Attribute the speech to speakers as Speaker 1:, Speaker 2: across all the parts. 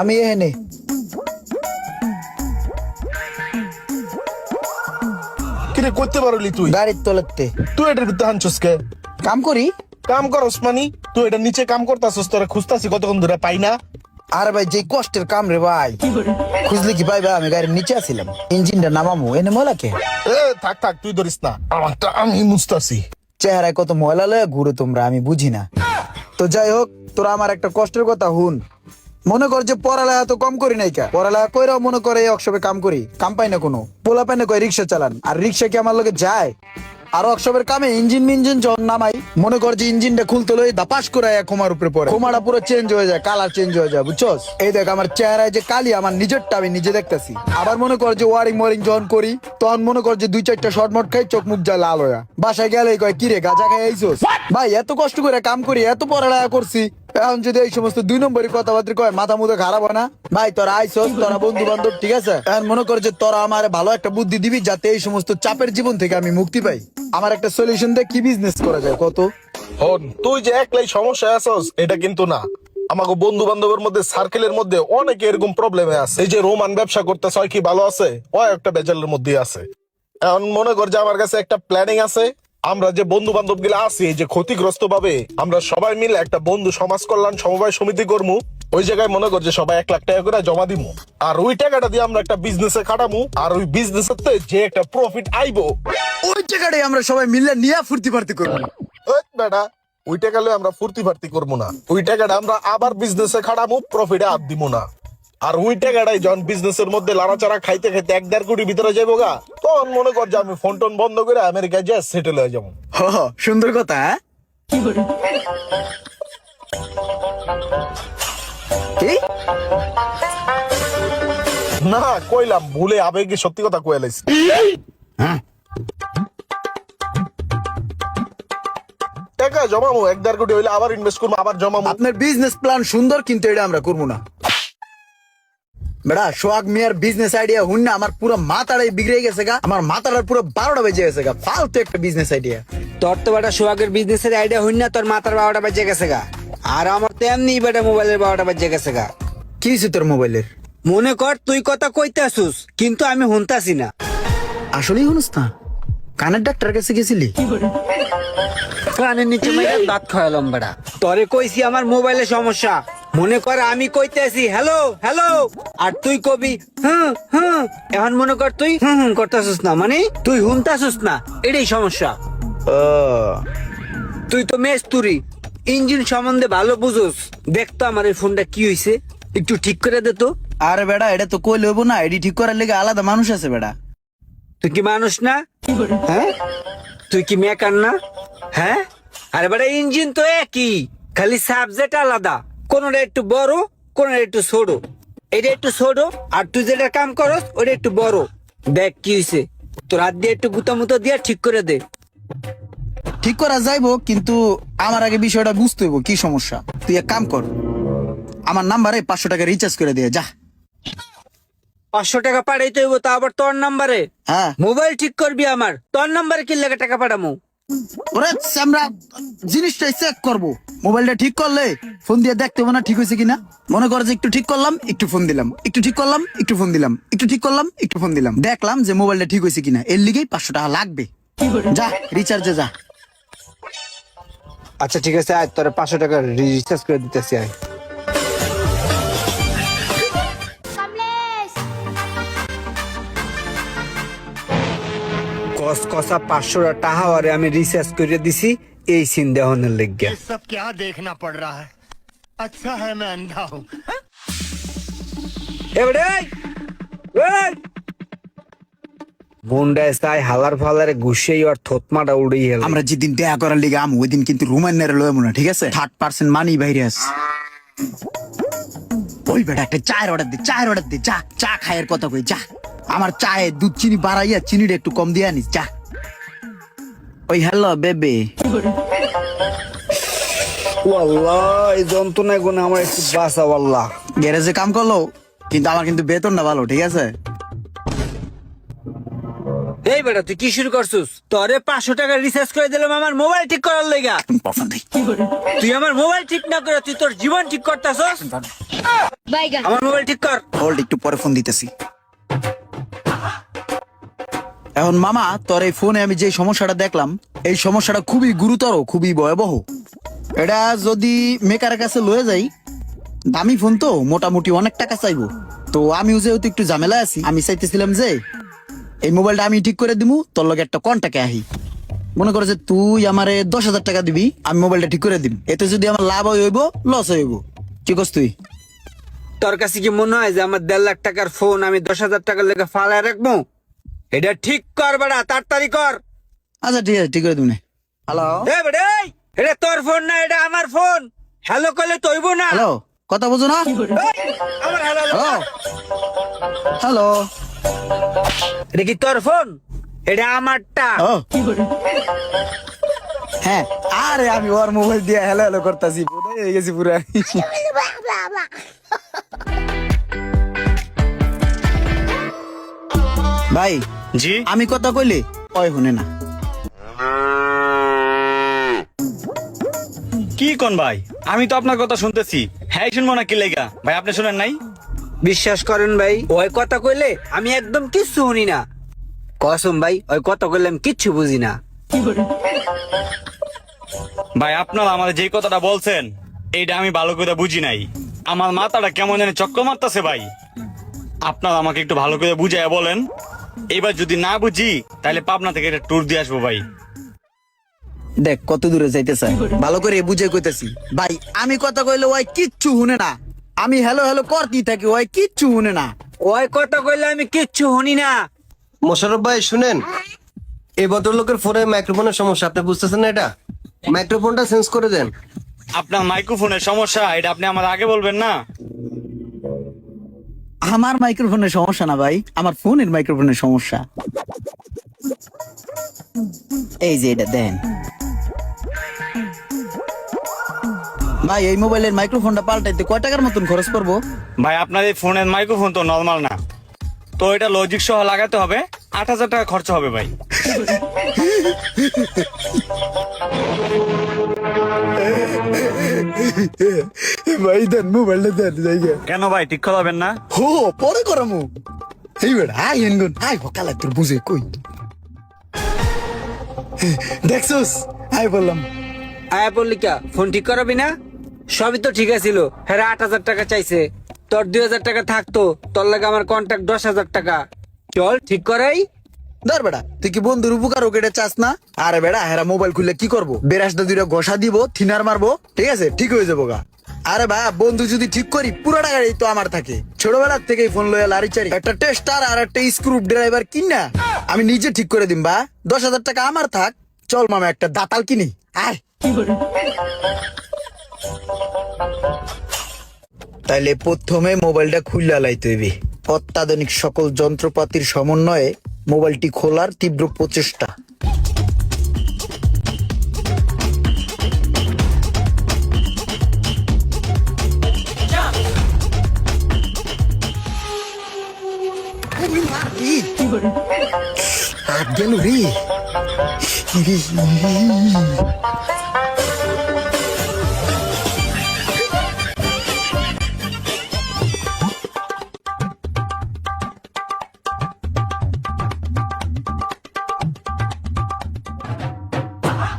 Speaker 1: আমি এনে
Speaker 2: কিরে করতে পারলি তুই?
Speaker 1: গাড়ির তলাতে।
Speaker 2: তুই এটার ভিতরে হানছস কে?
Speaker 1: কাম করি?
Speaker 2: কাম করস মানি? তুই এটা নিচে কাম করতাছস তোরা খুঁজতাছি কতক্ষণ ধরে পাই না?
Speaker 1: আর ভাই যে কষ্টের কাম রে ভাই। খুঁজলে কি পাই ভাই আমি গাড়ির নিচে আছিলাম। ইঞ্জিনটা নামামু এনে ময়লা কে
Speaker 2: এ থাক থাক তুই ধরিস না। আমারটা আমি মুছতাছি।
Speaker 1: চেহারায় কত ময়লা লয়ে ঘুরে তোমরা আমি বুঝি না। তো যাই হোক তোরা আমার একটা কষ্টের কথা হুন। মনে কর যে পড়ালেখা তো কম করি নাই কা। পড়ালেখা কইরাও মনে করে এই অক্ষবে কাম করি কাম পাই না কোনো। পোলা পাই না কয় রিক্সা চালান। আর রিক্সা কি আমার লোকে যায়? আর অক্ষবের কামে ইঞ্জিন মিঞ্জিন যখন নামাই মনে কর যে ইঞ্জিনটা খুলতে লই দাপাস করে এক কোমার উপরে পড়ে। কোমাটা পুরো চেঞ্জ হয়ে যায় কালার চেঞ্জ হয়ে যায় বুঝছস? এই দেখ আমার চেহারায় যে কালি আমার নিজেরটা আমি নিজে দেখতেছি। আবার মনে কর যে ওয়ারিং মোয়ারিং যখন করি তখন মনে কর যে দুই চারটা শর্ট মট খাই চোখ মুখ যায় লাল হয়ে বাসায় গেলে কয় কিরে গাজা খাই আইসোস? ভাই এত কষ্ট করে কাম করি এত পড়ালেখা করছি। এখন যদি এই সমস্ত দুই নম্বরই কথাবার্তা কয়, মাথা মুখে খারাপ হয় না? ভাই, তোরা আইসোস, তোরা বন্ধু বান্ধব ঠিক আছে? এখন মনে কর যে তোরা আমার ভালো একটা বুদ্ধি দিবি যাতে এই সমস্ত চাপের জীবন থেকে আমি মুক্তি পাই। আমার একটা সলিউশন দিয়ে কি বিজনেস করা যায়, কত?
Speaker 2: হন, তুই যে একলাই সমস্যা আছস, এটা কিন্তু না। আমাকে বন্ধু বান্ধবের মধ্যে সার্কেলের মধ্যে অনেকে এরকম প্রবলেমে আছে। এই যে রোমান ব্যবসা করতে হয় কি ভালো আছে? ও একটা বেজালের মধ্যে আছে। এখন মনে কর যে আমার কাছে একটা প্ল্যানিং আছে আমরা যে বন্ধু বান্ধবগুলো আছি যে ক্ষতিগ্রস্ত ভাবে আমরা সবাই মিলে একটা বন্ধু সমাজ কল্যাণ সমবায় সমিতি করমু ওই জায়গায় মনে কর যে সবাই এক লাখ টাকা করে জমা দিমু। আর ওই টাকাটা দিয়ে আমরা একটা বিজনেসে খাটামু আর ওই বিজনেসের যে একটা প্রফিট আইবো।
Speaker 1: ওই জায়গাটাই আমরা সবাই মিলে নিয়ে ফুর্তি ফার্তি করব।
Speaker 2: বেটা ওই টাকা আমরা ফুর্তি ফার্তি করব না। ওই টাকাটা আমরা আবার বিজনেসে খাটাবো প্রফিটে হাত দিব না। আর ওই টাকাটাই যখন বিজনেসের মধ্যে লাড়াচাড়া খাইতে খাইতে এক দেড় কোটি ভিতরে যাব গা। তখন মনে কর যে আমি ফোন টোন বন্ধ করে আমেরিকায় যা সেটেল হয়ে যাব।
Speaker 1: হ সুন্দর কথা। হ্যাঁ কি?
Speaker 2: না কইলাম ভুলে আবেগে সত্যি কথা কয়ে লাইছি। টাকা জমামো এক দেড় কোটি হইলে আবার ইনভেস্ট করব আবার জমামো।
Speaker 1: আপনার বিজনেস প্ল্যান সুন্দর কিন্তু এটা আমরা করব না। বেড়া সোহাগ মিয়ার বিজনেস আইডিয়া হুন না আমার পুরো মাথাটাই বিগড়ে গেছে গা। আমার মাথাটার পুরো বারোটা বেজে গেছে গা ফালতু একটা বিজনেস আইডিয়া
Speaker 3: তোর তো বেটা সোহাগের বিজনেসের আইডিয়া হইন না তোর মাথার বারোটা বাজে গেছে গা। আর আমার তো এমনি বেটা মোবাইলের বারোটা বাজে গেছে গা।
Speaker 1: কি তোর মোবাইলের
Speaker 3: মনে কর তুই কথা কইতে আসুস কিন্তু আমি শুনতাছি না।
Speaker 1: আসলেই শুনুস না? কানের ডাক্তার কাছে গেছিলি?
Speaker 3: কানের নিচে দাঁত খাওয়ালাম বেড়া তরে কইছি আমার মোবাইলে সমস্যা। মনে কর আমি কইতে আছি হ্যালো হ্যালো আর তুই কবি হুম হুম। এখন মনে কর তুই হুম হুম করতেছিস না। মানে তুই হুনতাছিস না এটাই সমস্যা। তুই তো মেস্তুরি ইঞ্জিন সম্বন্ধে ভালো বুঝোস। দেখতো আমার এই ফোনটা কি হইছে একটু ঠিক করে দে তো।
Speaker 1: আরে বেড়া এটা তো কই লইব না এডি ঠিক করার লেগে আলাদা মানুষ আছে বেড়া।
Speaker 3: তুই কি মানুষ না? হ্যাঁ? তুই কি মেকার না? হ্যাঁ? আরে বেড়া ইঞ্জিন তো একই খালি সাবজেক্ট আলাদা। কোনটা একটু বড় কোনটা একটু ছোট। এটা একটু ছোট আর তুই যেটা কাম করস ওটা একটু বড়। দেখ কি হয়েছে তোর হাত দিয়ে একটু গুতা মুতা দিয়ে ঠিক করে দে।
Speaker 1: ঠিক করা যাইবো কিন্তু আমার আগে বিষয়টা বুঝতে হইব কি সমস্যা? তুই এক কাম কর আমার নাম্বারে পাঁচশো টাকা রিচার্জ করে দিয়ে যা।
Speaker 3: পাঁচশো টাকা পাঠাইতে হইব তা আবার তোর নাম্বারে?
Speaker 1: হ্যাঁ।
Speaker 3: মোবাইল ঠিক করবি আমার তোর নাম্বারে কি লাগে টাকা পাঠামু?
Speaker 1: আমরা জিনিসটা চেক করব। মোবাইলটা ঠিক করলে ফোন দিয়ে দেখতে হবে না ঠিক হয়েছে কিনা? মনে কর যে একটু ঠিক করলাম, একটু ফোন দিলাম। একটু ঠিক করলাম, একটু ফোন দিলাম। একটু ঠিক করলাম, একটু ফোন দিলাম। দেখলাম যে মোবাইলটা ঠিক হয়েছে কিনা। এর লিগেই পাঁচশো টাকা লাগবে। যা রিচার্জে যা।
Speaker 3: আচ্ছা ঠিক আছে, আয়, তোর পাঁচশো টাকা রিচার্জ করে দিতেছি, আয়। কস কষা পাঁচশো টাকা আরে আমি রিচার্জ করে দিছি এই সিন দেহনের লেগে
Speaker 4: ये सब क्या देखना पड़ रहा है अच्छा है मैं अंधा हूँ
Speaker 3: এবারে মুন্ডায় তাই হালার ফালারে ঘুষেই আর থতমাটা উড়েই গেল
Speaker 1: আমরা যেদিন দেখা করার লিগে আম ওই দিন কিন্তু রুমান নেড়ে লয় না ঠিক আছে থার্ড পার্সেন্ট মানি বাইরে আস ওই বেটা একটা চায়ের অর্ডার দে চায়ের অর্ডার দে চা চা খায়ের কথা কই যা আমার চায়ে দুধ চিনি বাড়াইয়া চিনিটা একটু কম দিয়ে আনিস যা। ওই হ্যালো বেবে।
Speaker 3: এই যন্ত্রণায় গুণে আমার একটু
Speaker 1: গ্যারেজে কাম করল কিন্তু আমার কিন্তু বেতনটা ভালো ঠিক আছে?
Speaker 3: এই বেটা তুই কি শুরু করছিস? তোরে পাঁচশো টাকা রিচার্জ করে দিলাম আমার মোবাইল ঠিক করার লেগা।
Speaker 1: পছন্দ
Speaker 3: তুই আমার মোবাইল ঠিক না করে তুই তোর জীবন ঠিক করতেছস? আমার মোবাইল ঠিক কর।
Speaker 1: হোল্ড একটু পরে ফোন দিতেছি। এখন মামা, তোর এই ফোনে আমি যে সমস্যাটা দেখলাম, এই সমস্যাটা খুবই গুরুতর, খুবই ভয়াবহ। এটা যদি মেকারের কাছে লয়ে যাই, দামি ফোন তো, মোটামুটি অনেক টাকা চাইব। তো আমিও যেহেতু একটু ঝামেলা আছি, আমি চাইতেছিলাম যে, এই মোবাইলটা আমি ঠিক করে দিমু, তোর লগে একটা কন্টাকে আহি। মনে করে যে তুই আমারে দশ হাজার টাকা দিবি, আমি মোবাইলটা ঠিক করে দিম। এতে যদি আমার লাভ হইব লস হইব। কি করছ তুই?
Speaker 3: তোর কাছে কি মনে হয় যে আমার দেড় লাখ টাকার ফোন আমি দশ হাজার টাকার লেগে ফালায় রাখব? এটা ঠিক কর বেড়া তাড়াতাড়ি কর।
Speaker 1: আচ্ছা ঠিক আছে ঠিক করে দিবি হ্যালো
Speaker 3: এ বেড়ে এটা তোর ফোন না এটা আমার ফোন। হ্যালো করলে তৈব না।
Speaker 1: হ্যালো কথা বুঝো না?
Speaker 3: হ্যালো
Speaker 1: হ্যালো হ্যালো
Speaker 3: এটা কি তোর ফোন? এটা আমারটা।
Speaker 1: হ্যাঁ আরে আমি ওর মোবাইল দিয়ে হ্যালো হ্যালো করতেছি হয়ে গেছি পুরা। ভাই
Speaker 5: জি।
Speaker 1: আমি কথা কইলে ওই শুনে না।
Speaker 5: কি কোন ভাই? আমি তো আপনার কথা শুনতেছি। হ্যাঁ শুনব না কি লেগা? ভাই আপনি শুনেন নাই?
Speaker 3: বিশ্বাস করেন ভাই ওই কথা কইলে আমি একদম কিচ্ছু শুনি না। কসম ভাই ওই কথা কইলে আমি কিচ্ছু বুঝি না।
Speaker 5: ভাই আপনারা আমাদের যে কথাটা বলছেন এইটা আমি ভালো করে বুঝি নাই। আমার মাথাটা কেমন জানি চক্কর মারতেছে ভাই। আপনারা আমাকে একটু ভালো করে বুঝাইয়া বলেন। এবার যদি না বুঝি তাহলে পাবনা থেকে একটা ট্যুর দিয়ে আসব ভাই।
Speaker 1: দেখ কত দূরে যাইতেছে। ভালো করে বুঝে কইতেছি। ভাই আমি কথা কইলে ওই কিচ্ছু শুনে না। আমি হ্যালো হ্যালো করতেই থাকি ওই কিচ্ছু শুনে না।
Speaker 3: ওই কথা কইলে আমি কিচ্ছু শুনি না।
Speaker 6: মোশারফ ভাই শুনেন? এই ভদ্রলোকের ফোনে মাইক্রোফোনের সমস্যা আপনি বুঝতেছেন না এটা? মাইক্রোফোনটা চেঞ্জ করে দেন।
Speaker 5: আপনার মাইক্রোফোনের সমস্যা এটা আপনি আমার আগে বলবেন না?
Speaker 1: আমার মাইক্রোফোনের সমস্যা না ভাই আমার ফোনের মাইক্রোফোনের সমস্যা। এই যে এটা দেন। ভাই এই মোবাইলের মাইক্রোফোনটা পাল্টাইতে কয় টাকার মতন খরচ পড়ব
Speaker 5: ভাই আপনার এই ফোনের মাইক্রোফোন তো নর্মাল না। তো এটা লজিক সহ লাগাতে হবে আট হাজার টাকা খরচ হবে ভাই।
Speaker 1: ভাই দেন মোবাইলটা দেন জায়গা
Speaker 5: কেন ভাই ঠিক করাবেন না?
Speaker 1: হো পরে করামু এই বেড়া আই এনগুন আই ভকালা তোর বুঝে কই? দেখছস? আই বললাম।
Speaker 3: আয়া পল্লিকা ফোন ঠিক করাবি না? সবই তো ঠিক আছিল হ্যাঁ আট হাজার টাকা চাইছে। তোর দুই হাজার টাকা থাকতো। তোর লাগে আমার কন্ট্যাক্ট দশ হাজার টাকা। চল ঠিক করাই।
Speaker 1: ধর বেড়া তুই কি বন্ধুর উপকার ওকে চাস না? আরে বেড়া হেরা মোবাইল খুললে কি করব? বেরাসটা দুইটা ঘষা দিব থিনার মারবো ঠিক আছে? ঠিক হয়ে যাব গা। আরে ভাই বন্ধু যদি ঠিক করি পুরো টাকাই তো আমার থাকে। ছোটবেলার থেকেই ফোন লয়ে লারি চারি। একটা টেস্টার আর একটা স্ক্রু ড্রাইভার কিন। আমি নিজে ঠিক করে দিম বা দশ হাজার টাকা আমার থাক। চল মামা, একটা দাতাল কিনি। আয়। তাইলে প্রথমে মোবাইলটা খুললা লাইতে হইবে। অত্যাধুনিক সকল যন্ত্রপাতির সমন্বয়ে মোবাইলটি খোলার তীব্র প্রচেষ্টা। হাত গেল রে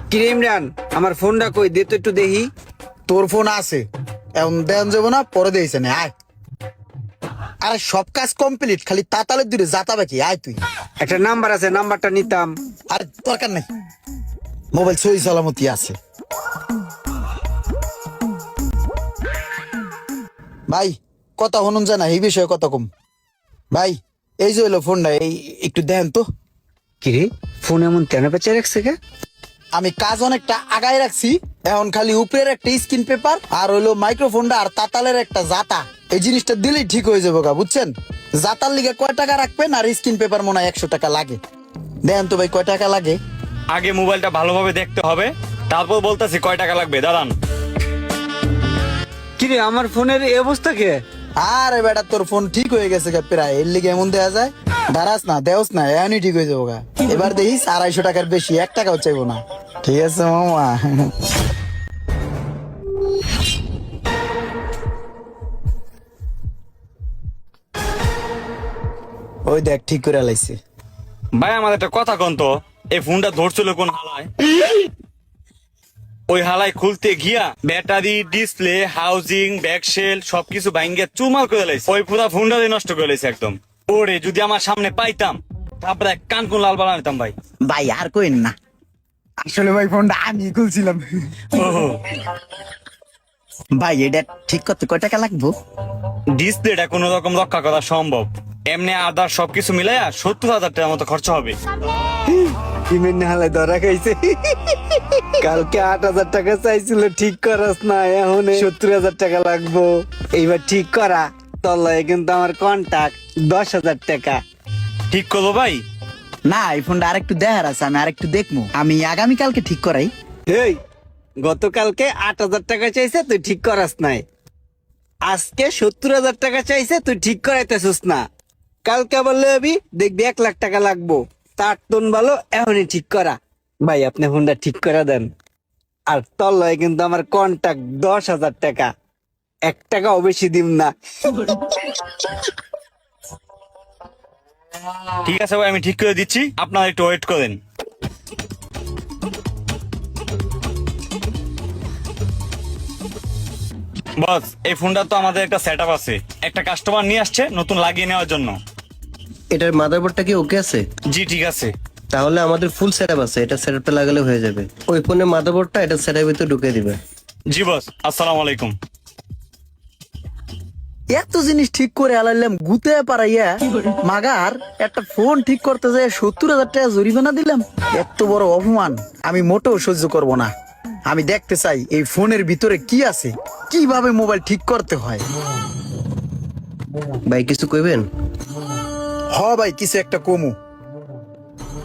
Speaker 3: কিরে ইমরান আমার ফোনটা কই? দে তো একটু দেখি।
Speaker 1: তোর ফোন আছে। এখন দেন যাব না পরে দিয়েছে না আয়। আরে সব কাজ কমপ্লিট খালি তাতালের দূরে যাতা বাকি আয় তুই।
Speaker 3: একটা নাম্বার আছে নাম্বারটা নিতাম।
Speaker 1: আর দরকার নাই। মোবাইল সই সালামতি আছে। ভাই কথা হনুন জানা এই বিষয়ে কথা কম। ভাই এই যে হলো ফোনটা এই একটু দেন তো।
Speaker 3: কিরে ফোন এমন কেন পেঁচে রাখছে কে?
Speaker 1: আমি কাজ অনেকটা আগায় রাখছি এখন খালি উপরের একটা স্ক্রিন পেপার আর হইল মাইক্রোফোনটা আর তাতালের একটা জাতা এই জিনিসটা দিলেই ঠিক হয়ে যাব গা বুঝছেন? জাতার লিগে কয় টাকা রাখবেন আর স্ক্রিন পেপার মনে হয় একশো টাকা লাগে? দেন তো ভাই কয় টাকা লাগে?
Speaker 5: আগে মোবাইলটা ভালোভাবে দেখতে হবে তারপর বলতেছি কয় টাকা লাগবে দাঁড়ান।
Speaker 3: কিরে আমার ফোনের এই অবস্থা কে?
Speaker 1: আরে বেটা তোর ফোন ঠিক হয়ে গেছে গা প্রায়। এর লিগে এমন দেয়া যায় দাঁড়াস না দেওস না এমনই ঠিক হয়ে যাব গা। এবার দেখিস আড়াইশো টাকার বেশি এক টাকাও চাইব না। ঠিক আছে মামা। ওই দেখ ঠিক করে লাইছে।
Speaker 5: ভাই আমার একটা কথা কন তো এই ফোনটা ধরছিল কোন হালায়? ওই হালায় খুলতে গিয়া ব্যাটারি ডিসপ্লে হাউজিং ব্যাকশেল সবকিছু ভাঙ্গে চুমাল করে লাইছে। ওই পুরা ফোনটা নষ্ট করে লাইছে একদম। ওরে যদি আমার সামনে পাইতাম তারপরে কান কোন লাল বানা নিতাম ভাই।
Speaker 1: ভাই আর কইন না। আসলে ভাই ফোনটা আমি খুলছিলাম।
Speaker 5: ওহো।
Speaker 1: ভাই এটা ঠিক করতে কয় টাকা লাগবো?
Speaker 5: ডিসপ্লেটা কোন রকম রক্ষা করা সম্ভব। এমনি আদার সবকিছু মিলাইয়া সত্তর হাজার টাকার মতো খরচা হবে।
Speaker 3: কিমেন নাহলে ধরা খাইছে। কালকে আট হাজার টাকা চাইছিল ঠিক করাস না এখন সত্তর হাজার টাকা লাগবো। এইবার ঠিক করা তলায় কিন্তু আমার কন্টাক্ট দশ হাজার টাকা।
Speaker 5: ঠিক করব ভাই?
Speaker 1: না এই ফোনটা আরেকটু দেখার আছে আমি আরেকটু দেখব। আমি আগামী কালকে ঠিক করাই।
Speaker 3: এই গতকালকে আট হাজার টাকা চাইছে, তুই ঠিক করাস নাই। আজকে সত্তর হাজার টাকা চাইছে, তুই ঠিক করাইতেছিস না। কালকে বললে আমি দেখবি এক লাখ টাকা লাগবো। তার টন ভালো, এখনই ঠিক করা। ভাই, আপনি ফোনটা ঠিক করে দেন। আর তোর লয় কিন্তু আমার কন্টাক্ট দশ হাজার টাকা। এক টাকাও বেশি দিম না।
Speaker 5: ঠিক আছে ভাই, আমি ঠিক করে দিচ্ছি। আপনারা একটু ওয়েট করেন। বস এই ফোনটা তো আমাদের একটা সেট আছে। একটা কাস্টমার নিয়ে আসছে নতুন লাগিয়ে নেওয়ার জন্য।
Speaker 6: এটার মাদারবোর্ডটা কি ওকে আছে?
Speaker 5: জি ঠিক আছে।
Speaker 6: তাহলে আমাদের ফুল সেটআপ আছে এটা সেটআপটা লাগালে হয়ে যাবে। ওই ফোনের মাদারবোর্ডটা এটা সেটআপের ভিতরে ঢুকে দিবে।
Speaker 5: জি বস আসসালামু আলাইকুম।
Speaker 1: এত জিনিস ঠিক করে আলাইলাম গুতে পারাইয়া। মাগার একটা ফোন ঠিক করতে যায় সত্তর হাজার টাকা জরিমানা দিলাম। এত বড় অপমান আমি মোটেও সহ্য করব না। আমি দেখতে চাই এই ফোনের ভিতরে কি আছে। কীভাবে মোবাইল ঠিক করতে হয়?
Speaker 6: ভাই কিছু কইবেন?
Speaker 1: হ ভাই কিছু একটা কমু।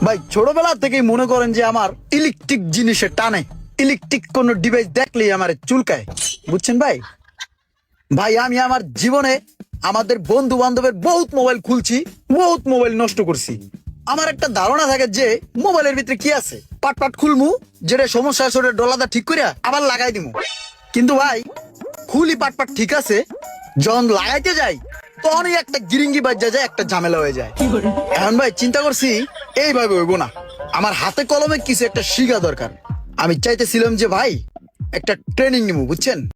Speaker 1: ভাই ছোটবেলা থেকেই মনে করেন যে আমার ইলেকট্রিক জিনিসে টানে। ইলেকট্রিক কোন ডিভাইস দেখলেই আমার চুলকায়। বুঝছেন ভাই? ভাই আমি আমার জীবনে আমাদের বন্ধু বান্ধবের বহুত মোবাইল খুলছি বহুত মোবাইল নষ্ট করছি। আমার একটা ধারণা থাকে যে মোবাইলের ভিতরে কি আছে? পাট পাট খুলমু যেটা সমস্যা আছে ওটা ডলাদা ঠিক করে আবার লাগাই দিমু। কিন্তু ভাই খুলি পাট পাট ঠিক আছে যখন লাগাইতে যাই তখনই একটা গিরিঙ্গি বাজ্যা যায় একটা ঝামেলা হয়ে যায়। এখন ভাই চিন্তা করছি এইভাবে হইব না। আমার হাতে কলমে কিছু একটা শিখা দরকার। আমি চাইতেছিলাম যে ভাই একটা ট্রেনিং নিবো বুঝছেন?